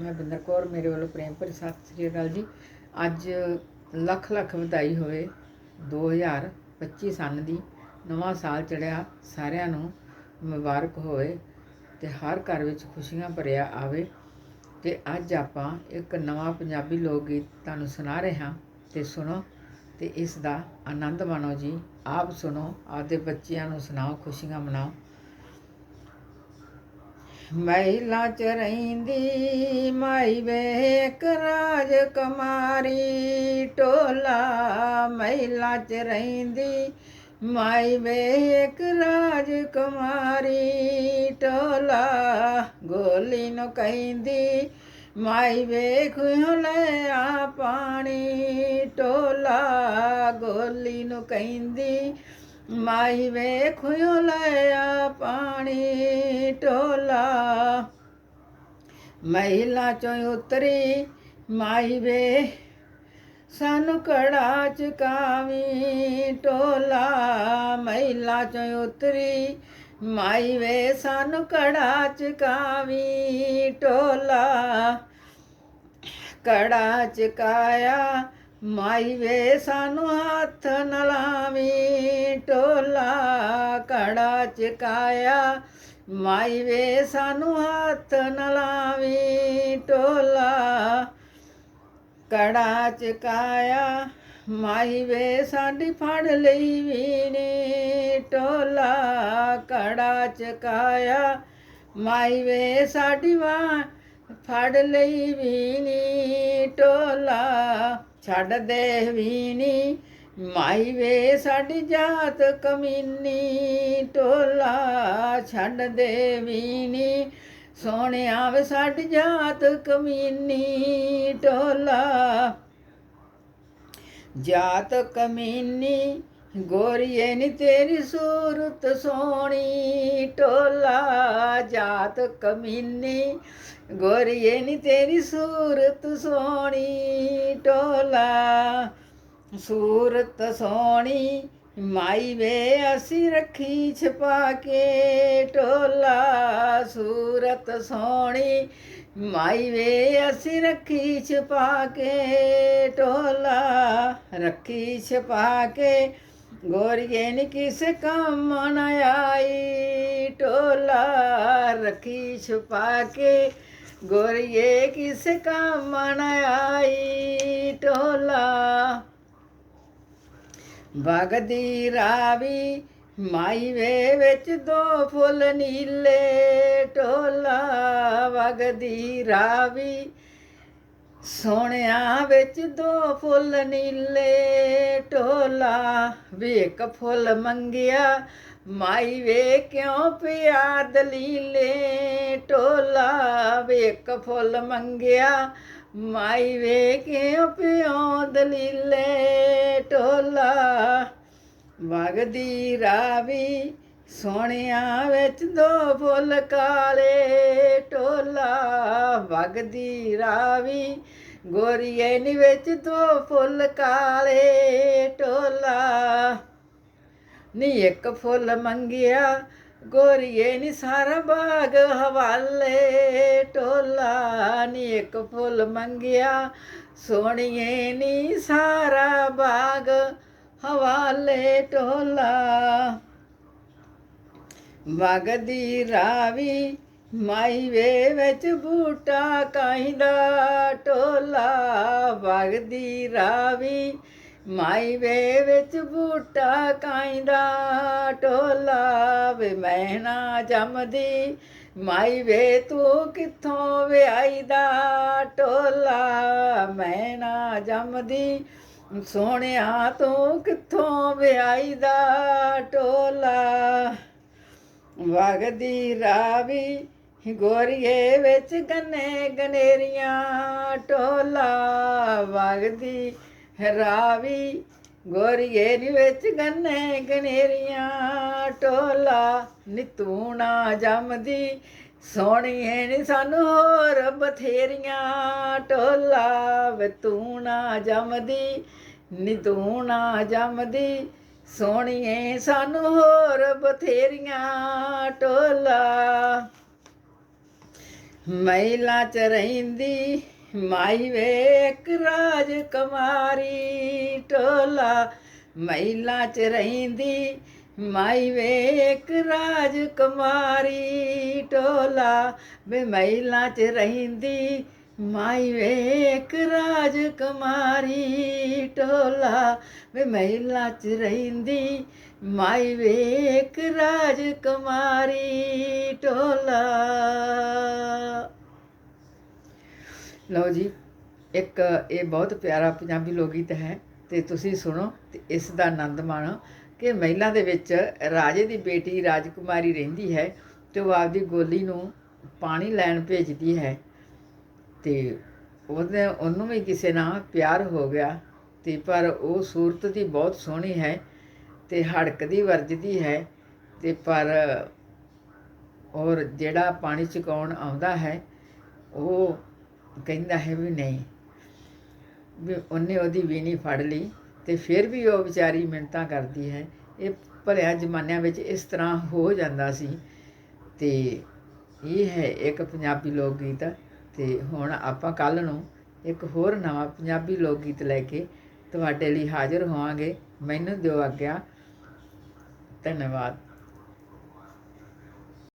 ਮੈਂ ਬਿੰਦਰ ਕੌਰ, ਮੇਰੇ ਵੱਲੋਂ ਪ੍ਰੇਮ ਭਰੀ ਸਤਿ ਸ੍ਰੀ ਅਕਾਲ ਜੀ। ਅੱਜ ਲੱਖ ਲੱਖ ਵਧਾਈ ਹੋਵੇ 2025 ਸੰਨ ਦੀ। ਨਵਾਂ ਸਾਲ ਚੜਿਆ, ਸਾਰਿਆਂ ਨੂੰ ਮੁਬਾਰਕ ਹੋਵੇ ਤੇ ਹਰ ਘਰ ਵਿੱਚ ਖੁਸ਼ੀਆਂ ਭਰਿਆ ਆਵੇ। ਤੇ ਅੱਜ ਆਪਾਂ ਇੱਕ ਨਵਾਂ ਪੰਜਾਬੀ ਲੋਕ ਗੀਤ ਤੁਹਾਨੂੰ ਸੁਣਾ ਰਹੇ ਹਾਂ। ਤੇ ਸੁਣੋ ਤੇ ਇਸ ਦਾ ਆਨੰਦ ਮਾਣੋ ਜੀ। ਆਪ ਸੁਣੋ, ਆਪਦੇ ਬੱਚਿਆਂ ਨੂੰ ਸੁਣਾਓ, ਖੁਸ਼ੀਆਂ ਮਨਾਓ। ਮਹਿਲਾ ਚ ਰਹਿੰਦੀ, ਮਾਈ ਵੇਖ ਰਾਜ ਕੁਮਾਰੀ। ਟੋਲਾ ਮਹਿਲਾ ਚ ਰਹਿੰਦੀ, ਮਾਈ ਵੇਖ ਰਾਜ ਕੁਮਾਰੀ। ਟੋਲਾ ਗੋਲੀ ਨੂੰ ਕਹਿੰਦੀ, ਮਾਈ ਵੇਖ ਲੈ ਆ ਪਾਣੀ। ਟੋਲਾ ਗੋਲੀ ਨੂੰ ਕਹਿੰਦੀ ਮਾਈ ਵੇਖਿਓ ਲਿਆ ਪਾਣੀ ਟੋਲਾ। ਮਹਿਲਾ ਚੋਂ ਉਤਰੀ ਮਾਈ ਵੇ, ਸਾਨੂੰ ਕੜਾ ਚਕਾਵੀ ਟੋਲਾ। ਮਹਿਲਾ ਚੋਂ ਉਤਰੀ ਮਾਈ ਵੇ, ਸਾਨੂੰ ਕੜਾ ਚਕਾਵੀ ਟੋਲਾ। ਕੜਾ ਚਕਾਇਆ ਮਾਈ ਵੇ ਸਾਨੂੰ ਹੱਥ ਨਾ ਲਾਵੀਂ ਟੋਲਾ ਕੜਾ ਚਕਾਇਆ। ਮਾਈ ਵੇ ਸਾਨੂੰ ਹੱਥ ਨਾ ਲਾਵੀਂ ਟੋਲਾ ਕੜਾ ਚਕਾਇਆ। ਮਾਈ ਵੇ ਸਾਡੀ ਫੜ ਲਈ ਵੀਣੀ, ਟੋਲਾ ਕੜਾ ਚਕਾਇਆ। ਮਾਈ ਵੇ ਸਾਡੀ ਵਾਂ ਫੜ ਲਈ ਵੀਣੀ, ਟੋਲਾ ਛੱਡ ਦੇ ਵੀਣੀ, ਮਾਈ ਵੇ ਸਾਡੀ ਜਾਤ ਕਮੀਨੀ, ਟੋਲਾ ਛੱਡ ਦੇ ਵੀਣੀ, ਸੋਹਣਿਆ ਵੇ ਸਾਡੀ ਜਾਤ ਕਮੀਨੀ, ਟੋਲਾ। ਜਾਤ ਕਮੀਨੀ ਗੋਰੀਏ ਨੀ ਤੇਰੀ ਸੂਰਤ ਸੋਹਣੀ, ਟੋਲਾ ਜਾਤ ਕਮੀਨੀ। ਗੋਰੀਏ ਨੀ ਤੇਰੀ ਸੂਰਤ ਸੋਹਣੀ, ਟੋਲਾ ਸੂਰਤ ਸੋਹਣੀ। ਮਾਈ ਵੇ ਅਸੀਂ ਰੱਖੀ ਛਪਾ ਕੇ, ਟੋਲਾ ਸੂਰਤ ਸੋਹਣੀ। ਮਾਈ ਵੇ ਅਸੀਂ ਰੱਖੀ ਛਪਾ ਕੇ, ਟੋਲਾ ਰੱਖੀ ਛਪਾ ਕੇ। ਗੋਰੀਏ ਨੀ ਕਿਸ ਕੰਮ ਨਾ ਆਈ, ਟੋਲਾ ਰੱਖੀ ਛਪਾ ਕੇ। ਗੋਰੀਏ ਕਿਸ ਕੰਮ ਆਈ, ਟੋਲਾ। ਵਗਦੀ ਰਾਵੀ ਮਾਈ ਵੇ ਵਿੱਚ ਦੋ ਫੁੱਲ ਨੀਲੇ, ਟੋਲਾ। ਵਗਦੀ ਰਾਵੀ ਸੋਹਣਿਆ ਵਿੱਚ ਦੋ ਫੁੱਲ ਨੀਲੇ ਟੋਲਾ ਵੇਖ ਫੁੱਲ ਮੰਗਿਆ, ਮਾਈ ਵੇ ਕਿਉਂ ਪਿਆ ਦਲੀਲੇ ਟੋਲਾ ਵੇਖ ਫੁੱਲ ਮੰਗਿਆ, ਮਾਈ ਵੇ ਕਿਉਂ ਪਿਓ ਦਲੀਲੇ ਟੋਲਾ। ਵਗਦੀ ਰਾਵੀ ਸੋਹਣਿਆ ਵਿੱਚ ਦੋ ਫੁੱਲ ਕਾਲੇ ਟੋਲਾ ਵਗਦੀ ਰਾਵੀ। ਗੋਰੀਏ ਨੀ ਵਿੱਚ ਦੋ ਫੁੱਲ ਕਾਲੇ ਟੋਲਾ ਨੀ ਇੱਕ ਫੁੱਲ ਮੰਗਿਆ, ਗੋਰੀਏ ਨੀ ਸਾਰਾ ਬਾਗ ਹਵਾਲੇ ਟੋਲਾ ਨੀ ਇੱਕ ਫੁੱਲ ਮੰਗਿਆ, ਸੋਹਣੀਏ ਨੀ ਸਾਰਾ ਬਾਗ ਹਵਾਲੇ ਟੋਲਾ ਵਗਦੀ ਰਾਵੀ, ਮਾਈ ਵੇ ਵਿੱਚ ਬੂਟਾ ਕਾਇਦਾ ਟੋਲਾ। ਵਗਦੀ ਰਾਵੀ, ਮਾਈ ਵੇ ਵਿੱਚ ਬੂਟਾ ਕਾਇਦਾ ਟੋਲਾ। ਵੇ ਮਹਿਣਾ ਜੰਮਦੀ, ਮਾਈ ਵੇ ਤੂੰ ਕਿੱਥੋਂ ਵਿਆਈ ਦਾ ਟੋਲਾ। ਮਹਿਣਾ ਜੰਮਦੀ, ਸੋਹਣਿਆ ਤੂੰ ਕਿੱਥੋਂ ਵਿਆਈ ਦਾ ਟੋਲਾ। ਵਗਦੀ ਰਾਵੀ ਗੋਰੀਏ ਵਿੱਚ ਗੰਨੇ ਗਨੇਰੀਆਂ, ਟੋਲਾ ਵਗਦੀ ਰਾਵੀ ਗੋਰੀਏ ਨੀ ਵਿੱਚ ਗੰਨੇ ਗਨੇਰੀਆਂ, ਟੋਲਾ ਨੀ ਤੂੰ ਨਾ ਜੰਮਦੀ ਸੋਹਣੀਏ ਨੀ ਸਾਨੂੰ ਹੋਰ ਬਥੇਰੀਆਂ, ਟੋਲਾ ਵੇ ਤੂੰ ਨਾ ਜੰਮਦੀ, ਨੀ ਤੂੰ ਨਾ ਜੰਮਦੀ ਸੋਹਣੀਏ ਸਾਨੂੰ ਹੋਰ ਬਥੇਰੀਆਂ ਟੋਲਾ। ਮਹਿਲਾ ਚ ਰਹਿੰਦੀ ਮਾਈ ਵੇਖ ਰਾਜ ਕੁਮਾਰੀ ਟੋਲਾ। ਮਹਿਲਾ ਚ ਰਹਿੰਦੀ ਮਾਈ ਵੇਖ ਰਾਜ ਕੁਮਾਰੀ ਟੋਲਾ। ਵੇ ਮਹਿਲਾ ਚ ਰਹਿੰਦੀ ਮਾਈ ਵੇਖ ਰਾਜ ਕੁਮਾਰੀ, ਟੋਲਾ ਵੇ ਮਹਿਲਾ ਚ ਰਹਿੰਦੀ। ਮਾਈ ਵੇਖ ਰਾਜ ਕੁਮਾਰੀ, ਟੋਲਾ। ਲਓ ਜੀ, ਇੱਕ ਇਹ ਬਹੁਤ ਪਿਆਰਾ ਪੰਜਾਬੀ ਲੋਕ ਗੀਤ ਹੈ ਤੇ ਤੁਸੀਂ ਸੁਣੋ ਤੇ ਇਸ ਦਾ ਆਨੰਦ ਮਾਣੋ ਕਿ ਮਹਿਲਾ ਦੇ ਵਿੱਚ ਰਾਜੇ ਦੀ ਬੇਟੀ ਰਾਜਕੁਮਾਰੀ ਰਹਿੰਦੀ ਹੈ ਤੇ ਉਹ ਆਪਦੀ ਗੋਲੀ ਨੂੰ ਪਾਣੀ ਲੈਣ ਭੇਜਦੀ ਹੈ। ਤੇ ਉਹਦੇ, ਉਹਨੂੰ ਵੀ ਕਿਸੇ ਨਾਲ ਪਿਆਰ ਹੋ ਗਿਆ ਤੇ ਪਰ ਉਹ ਸੂਰਤ ਦੀ ਬਹੁਤ ਸੋਹਣੀ ਹੈ ਤੇ ਹੜਕਦੀ ਵਰਜਦੀ ਹੈ ਤੇ ਪਰ ਔਰ ਜਿਹੜਾ ਪਾਣੀ ਚੁਕਾਉਣ ਆਉਂਦਾ ਹੈ, ਉਹ ਕਹਿੰਦਾ ਹੈ ਵੀ ਨਹੀਂ। ਵੀ ਉਹਨੇ ਉਹਦੀ ਵੀਣੀ ਫੜ ਲਈ ਤੇ ਫਿਰ ਵੀ ਉਹ ਵਿਚਾਰੀ ਮਿੰਨਤਾਂ ਕਰਦੀ ਹੈ। ਇਹ ਭਲਿਆ ਜ਼ਮਾਨਿਆਂ ਵਿੱਚ ਇਸ ਤਰ੍ਹਾਂ ਹੋ ਜਾਂਦਾ ਸੀ ਤੇ ਇਹ ਹੈ ਇੱਕ ਪੰਜਾਬੀ ਲੋਕ ਗੀਤ। ਤੇ ਹੁਣ ਆਪਾਂ ਕੱਲ ਨੂੰ ਇੱਕ ਹੋਰ ਨਵਾਂ ਪੰਜਾਬੀ ਲੋਕ ਗੀਤ ਲੈ ਕੇ ਤੁਹਾਡੇ ਲਈ ਹਾਜ਼ਰ ਹੋਵਾਂਗੇ। ਮੈਨੂੰ ਦਿਓ ਆਗਿਆ। ਧੰਨਵਾਦ।